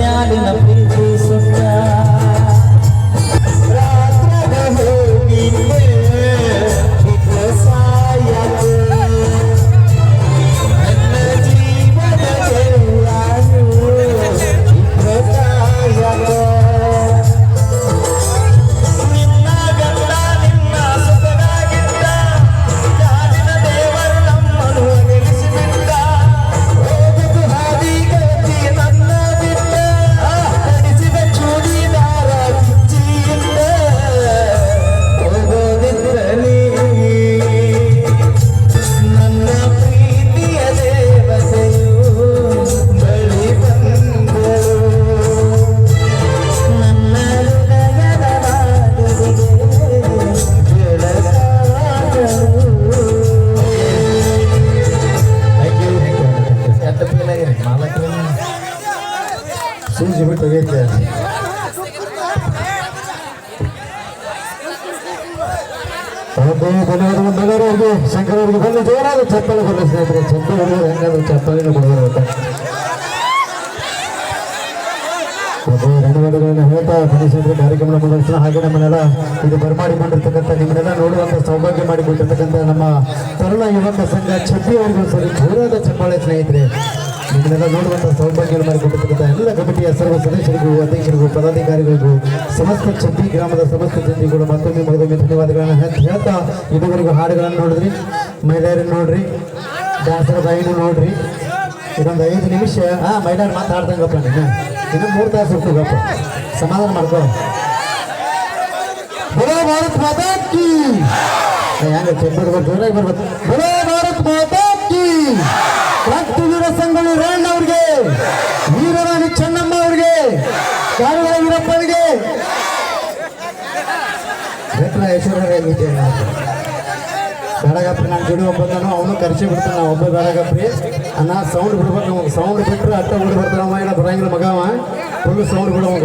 ഞാനിന്ന് പ്രീതി സുറ്റാ ಸೀಜಿ ಬಿಟ್ಟು ಹೋಗೈತೆ ಧನ್ಯವಾದ ಮಂಗಳೂರಿಗೆ ಶಂಕರ್ ಅವರಿಗೆ ಬಂದು ಜೋರಾದ ಚಪ್ಪಲಿ ಬರಲಿ ಸ್ನೇಹಿತರೆ ಚಪ್ಪಲಿ ಹುಡುಗರು ಹೆಂಗಾದ್ರೂ ಚಪ್ಪಲಿನ ಕೊಡಬೇಕು ಧನ್ಯವಾದಗಳನ್ನು ಹೇಳ್ತಾ ಸ್ನೇಹಿತರೆ ಕಾರ್ಯಕ್ರಮ ಮುಂದುವರಿಸೋಣ ಹಾಗೆ ನಮ್ಮನ್ನೆಲ್ಲ ಇದು ಬರಮಾಡಿಕೊಂಡಿರ್ತಕ್ಕಂಥ ನಿಮ್ಮನ್ನೆಲ್ಲ ನೋಡುವಂಥ ಸೌಭಾಗ್ಯ ಮಾಡಿಕೊಟ್ಟಿರ್ತಕ್ಕಂಥ ನಮ್ಮ ತರುಣ ಯುವಕ ಸಂಘ ಚಪ್ಪಿ ಅವರಿಗೂ ಸರಿ ಜೋರಾದ ಚಪ್ಪಾಳೆ ಸ್ನೇಹಿತರೆ. ನಿಮ್ಮನ್ನೆಲ್ಲ ನೋಡುವಂಥ ಸೌಭಾಗ್ಯ ಮಾಡಿಕೊಟ್ಟಿರ್ತಕ್ಕಂಥ ಎಲ್ಲ ಕಮಿಟಿಯ ಸರ್ವ ಸದಸ್ಯರಿಗೂ, ಅಧ್ಯಕ್ಷರಿಗೂ, ಪದಾಧಿಕಾರಿಗಳಿಗೂ, ಸಮಸ್ತ ಛಬ್ಬಿ ಗ್ರಾಮದ ಸಮಸ್ತ ಜನರಿಗೂ ಮತ್ತೊಮ್ಮೆ ಮಗದೊಮ್ಮೆ ಧನ್ಯವಾದಗಳನ್ನು ಹೇಳ್ತಾ- ಇದುವರೆಗೂ ಹಾಡುಗಳನ್ನು ನೋಡಿದ್ರಿ ಮಹಿಳೆಯರನ್ನು ನೋಡ್ರಿ ದಾಸರ ಬಾಯಿನೂ ನೋಡ್ರಿ. ಇದೊಂದು ಐದು ನಿಮಿಷ. ಹಾ ಮಹಿಳೆಯರು ಮಾತಾಡ್ದಂಗಪ್ಪ ನೀನು. ಇನ್ನು ಮೂರು ತಾಸು ಹುಟ್ಟುಗಪ್ಪ ಸಮಾಧಾನ ಮಾಡ್ಕೋ. ಭಾರತ್ ಮಾತಾ ಹೆಂಗ ಚೆಂಬರ್ಬೇಕು ಜೋರಾಗಿ ಬರ್ಬೇಕು. ಬರೋ ಭಾರತ್ ಮಾತಾ ಕಿ ಕ್ರಾಂತಿವೀರ ಸಂಗೊಳ್ಳಿ ರಾಯಣ್ಣ ಅವ್ರಿಗೆ, ವೀರರಾಣಿ ಚೆನ್ನಮ್ಮ ಅವ್ರಿಗೆ ಕಾರುಗಳ ವೀರಪ್ಪನಿಗೆ. ವೆಂಕಟೇಶ್ವರ ವಿಜಯ ಬೇಡಗಪ್ರಿ ನಾನು ಜೋಡಿ ಬಂದನು, ಅವನು ಕರೆಸಿ ಬಿಡ್ತಾನ, ಒಬ್ಬ ಬೇಡಗಪ್ರಿ ಅನ್ನ ಸೌಂಡ್ ಬಿಡ್ಬೇಕು, ಸೌಂಡ್ ಬಿಟ್ಟರೆ ಅಟ್ಟ ಅವ ಇಲ್ಲ ಬರಂಗಿಲ್ಲ ಮಗ ಅವ ಫುಲ್ ಸೌಂಡ್ ಬಿಡೋವಾಗ